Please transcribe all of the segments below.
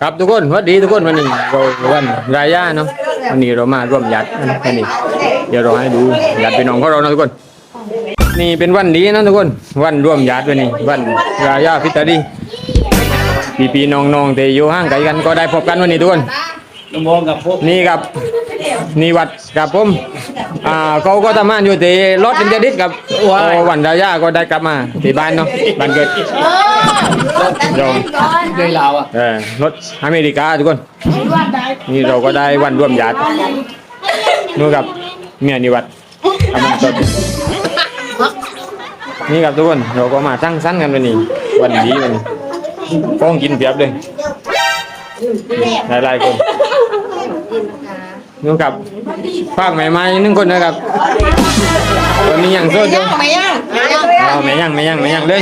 ครับทุกคนวัสดีทุกคนวันนี้เราวันรายาเนาะวันนี้เรามาร่วมยัดกันวันนี้ เดี๋ยวเราให้ดูยัดพี่น้องของเรานะทุกคน นี่เป็นวันดีนะทุกคน วันร่วมยัดวันนี้ วันรายาพิตาดีพี่พี่ๆน้องแต่อยู่ห่างไกลกันก็ได้พบกันวันนี้ทุกคนน้ำมองกับพวกนี่ครับนี่วัดกับผมอ่าเขาก็ทำงานอยู่ที่รถเป็นจดิตกับวันรายาก็ได้กลับมาที่บ้านเนาะบ้านเกิด เราเลยลาวอะเออรถอเมริกาทุกคน นี่เราก็ได้วันร่วมญาตินู่นกับเมียนิวัดทำงานสดนี่ครับทุกคนเราก็มาตั้งสั้นกันวันนี้ วันดีวันนี้ฟ้องกินเปียบเลยหลายๆคนนู่นกับฝากใหม่ๆหนึ่งคนนะครับวันนี้ยังโสดอยู่ ไม่ยังอ๋อไม่ยังไม่ยังไม่ยังเลย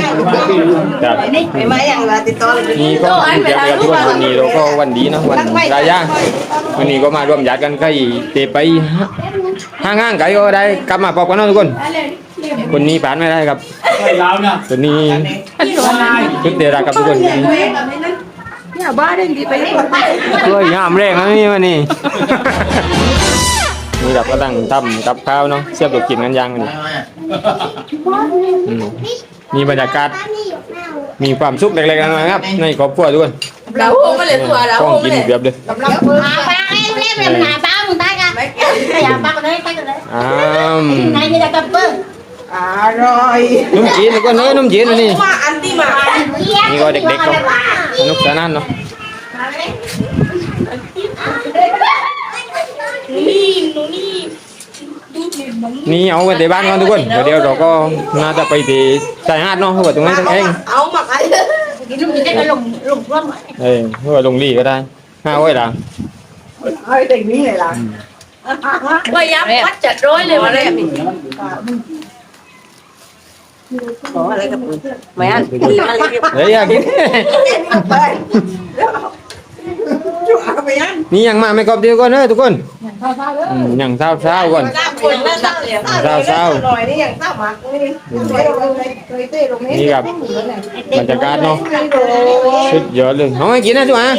ครับไม่มายังละติดต่อเลยนี่ก็กินเปียบเลยครับทุกคนวันนี้เราก็วันดีเนาะวันรายาวันนี้ก็มาร่วมญาติกันใกล้เตะไปห้างห้างๆไก่ก็ได้กลับมาพบกันเนาะทุกคนคนนี้ผ่านไม่ได้ครับเลยลาวนะคนนี้ชุดเดรักครับทุกคนเนี่ยบ้าได้ดีไปช่วยงามแรงนะนี่วันนี้ นี่ครับก็ตั้งทำกับข้าวเนาะเสียบลูกกินกันยังนี่อืมมีบรรยากาศ มีความสุขเล็กๆน้อยๆครับ ในครอบครัวทุกคนเราโอ้ไม่เลยตัวเราต้องโอ้กิไม่นเลยเปียบเลยหาปลาให้เล่นแบบหาปลามึงได้กันพยายามปลากันเลยไปกันเลยอ้ามไหนมีแต่กระเบื้องอร่อยนุ่มจีนทุกคนเอ้ยนุ่มจีนวันนี้มาอันที่มานี่ก็เด็กๆก็สนุกสนานเนาะ นี่หนูนี่ นี่เอากันที่บ้านก่อนทุกคนเดี๋ยวเดี๋ยวเราก็น่าจะไปที่ชายหาดเนาะเพราะว่าตรงนี้นเองเอามาใครกินลูกกินได้ก็ลงลงร่วมเออเพราะว่าลงรีก็ได้ห้าไว้ละเอาเด็กนี้เลยล่ะพยายามวัดจัดร้อยเลยมามาเลเลยยขออะไรกับมึงไม่อันดีมาเลยเฮ้ยอยากกินไปจุ๊บไปยังนี่ยังมาไม่ครบเดียวก่อนเนอะทุกคนอืมยังเช้าเช้าๆก่อน คนละสักเหลี่ยมหน่อยนี่ยังตั้งมานี่เคยเต้ลงนี้นี่ครับบรรยากาศเนาะสุดยอดเลยเอาให้กินนะทุกอะ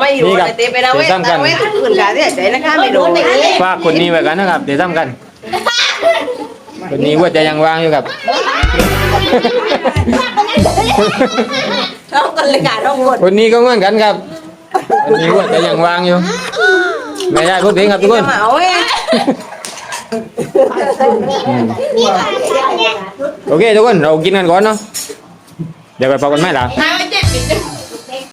ไม่รู้อะไรเต้ไปแล้วเว้ยตั้งไว้ทุกคืนกันเนี่ยใจนะคะไม่รู้ฝากคนนี้ไว้กันนะครับเดี๋ยวทำกันคนนี้ว่าจะยังว่างอยู่ครับเรากันเลยการเราวนคนนี้ก็เหมือนกันครับคนนี้ว่าจะยังว่างอยู่ ไม่ได้พูดเพลงครับทุกคนมาเอาเว้ยโอเคทุกคนเรากินกันก่อนเนาะเดี๋ยวไปพบกันไหมล่ะหาไม่เจ็บ